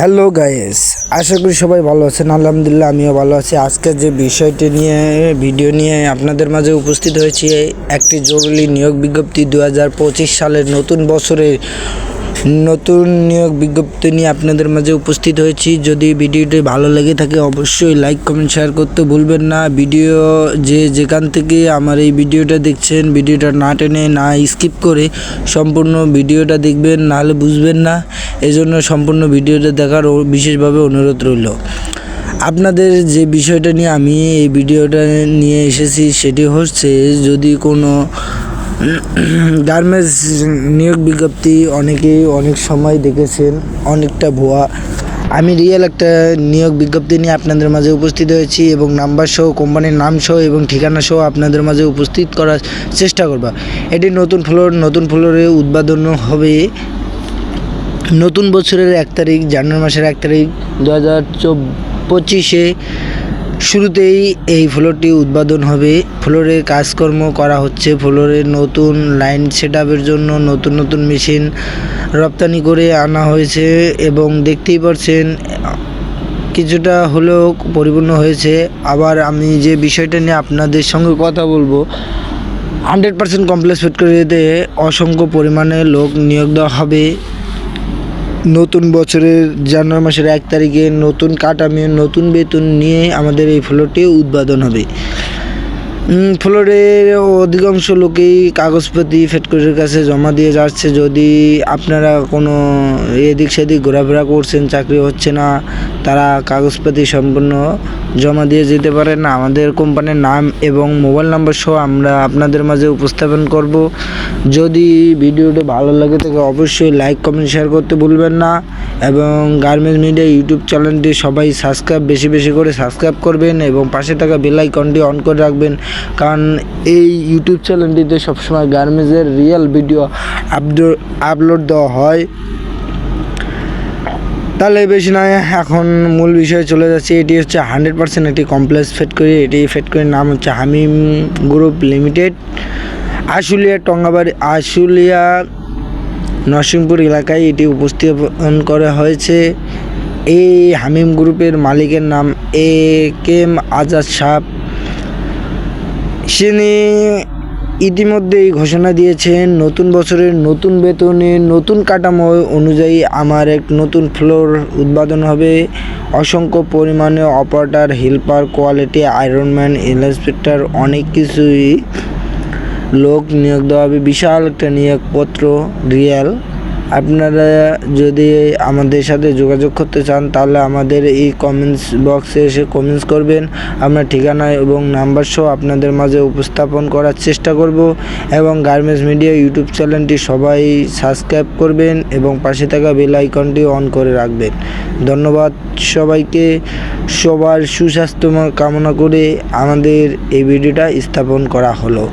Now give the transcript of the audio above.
Hello guys আশা করি সবাই ভালো আছেন। আলহামদুলিল্লাহ, আমিও ভালো আছি। আজকে যে বিষয়টি নিয়ে ভিডিও নিয়ে আপনাদের মাঝে উপস্থিত হয়েছি, একটি জরুরি নিয়োগ বিজ্ঞপ্তি দু হাজার পঁচিশ সালের নতুন বছরের নতুন নিয়োগ বিজ্ঞপ্তি নিয়ে আপনাদের মাঝে উপস্থিত হয়েছি। যদি ভিডিওটি ভালো লেগে থাকে, অবশ্যই লাইক কমেন্ট শেয়ার করতে ভুলবেন না। ভিডিও যে যেখান থেকে আমার এই ভিডিওটা দেখছেন, ভিডিওটা না টেনে, না স্কিপ করে সম্পূর্ণ ভিডিওটা দেখবেন, নাহলে বুঝবেন না। এজন্য সম্পূর্ণ ভিডিওটা দেখার বিশেষভাবে অনুরোধ রইল। আপনাদের যে বিষয়টা নিয়ে আমি এই ভিডিওটা নিয়ে এসেছি, সেটি হচ্ছে যদি কোনো গার্মেন্টস নিয়োগ বিজ্ঞপ্তি অনেকেই অনেক সময় দেখেছেন, অনেকটা ভুয়া। আমি রিয়েল একটা নিয়োগ বিজ্ঞপ্তি নিয়ে আপনাদের মাঝে উপস্থিত হয়েছি এবং নাম্বার সহ কোম্পানির নাম সহ এবং ঠিকানা সহ আপনাদের মাঝে উপস্থিত করার চেষ্টা করবা। এটি নতুন ফ্লোর নতুন ফ্লোরে উদ্বোধন হবে নতুন বছরের এক তারিখ, জানুয়ারি মাসের এক তারিখ দু হাজার পঁচিশে শুরুতেই এই ফ্লোরটি উদ্বোধন হবে। ফ্লোরে কাজকর্ম করা হচ্ছে। ফ্লোরের নতুন লাইন সেট জন্য নতুন নতুন মেশিন রপ্তানি করে আনা হয়েছে এবং দেখতেই পাচ্ছেন কিছুটা হলেও পরিপূর্ণ হয়েছে। আবার আমি যে বিষয়টা নিয়ে আপনাদের সঙ্গে কথা বলব হান্ড্রেড পার্সেন্ট কমপ্লেক্স ফ্যাক্টরিতে অসংখ্য পরিমাণে লোক নিয়োগ দেওয়া হবে। নতুন বছরের জানুয়ারি মাসের এক তারিখে নতুন কাটামে নতুন বেতন নিয়ে আমাদের এই ফ্লোরটি উদ্বোধন হবে। ফ্লোরের অধিকাংশ লোকেই কাগজপাতি ফ্যাক্টরির কাছে জমা দিয়ে যাচ্ছে। যদি আপনারা কোনো এদিক সেদিক ঘোরাফেরা করছেন, চাকরি হচ্ছে না, তারা কাগজপাতি সম্পূর্ণ জমা দিয়ে যেতে পারেন আমাদের কোম্পানির নাম এবং মোবাইল নাম্বার সহ আমরা আপনাদের মাঝে উপস্থাপন করব। যদি ভিডিওটা ভালো লাগে থাকে অবশ্যই লাইক, কমেন্ট, শেয়ার করতে ভুলবেন না। এবং গার্মেন্টস মিডিয়া ইউটিউব চ্যানেলটি সবাই সাবস্ক্রাইব, বেশি বেশি করে সাবস্ক্রাইব করবেন এবং পাশে থাকা বেল আইকনটি অন করে রাখবেন। কারণ এই ইউটিউব চ্যানেলটিতে সবসময় গার্মেন্টসের রিয়েল ভিডিও আপলোড দেওয়া হয়। তাহলে বেশি নয়, এখন মূল বিষয়ে চলে যাচ্ছে। এটি হচ্ছে হান্ড্রেড পার্সেন্ট একটি কমপ্লেক্স ফ্যাক্টরি এটি ফ্যাক্টরির নাম হচ্ছে হামিম গ্রুপ লিমিটেড আশুলিয়া, টঙ্গাবাড়ি, আশুলিয়া, নরসিংপুর এলাকায় এটি উপস্থাপন করা হয়েছে। এই হামিম গ্রুপের মালিকের নাম এ কেম আজাদ সাহ তিনি ইতিমধ্যেই ঘোষণা দিয়েছেন, নতুন বছরের নতুন বেতনে নতুন কাঠামো অনুযায়ী আমার এক নতুন ফ্লোর উদ্বোধন হবে। অসংখ্য পরিমাণে operator, helper, quality ironman inspector অনেক কিছুই লোক নিয়োগ দেওয়া হবে। বিশাল একটা নিয়োগপত্র, রিয়েল। আপনারা যদি আমাদের সাথে যোগাযোগ করতে চান, তাহলে আমাদের এই কমেন্টস বক্সে এসে কমেন্টস করবেন। আমরা ঠিকানা এবং নাম্বার সহ আপনাদের মাঝে উপস্থাপন করার চেষ্টা করব এবং গার্মেন্টস মিডিয়া ইউটিউব চ্যানেলটি সবাই সাবস্ক্রাইব করবেন এবং পাশে থাকা বেল আইকনটি অন করে রাখবেন। ধন্যবাদ সবাইকে। সবার সুস্বাস্থ্য কামনা করে আমাদের এই ভিডিওটা স্থাপন করা হলো।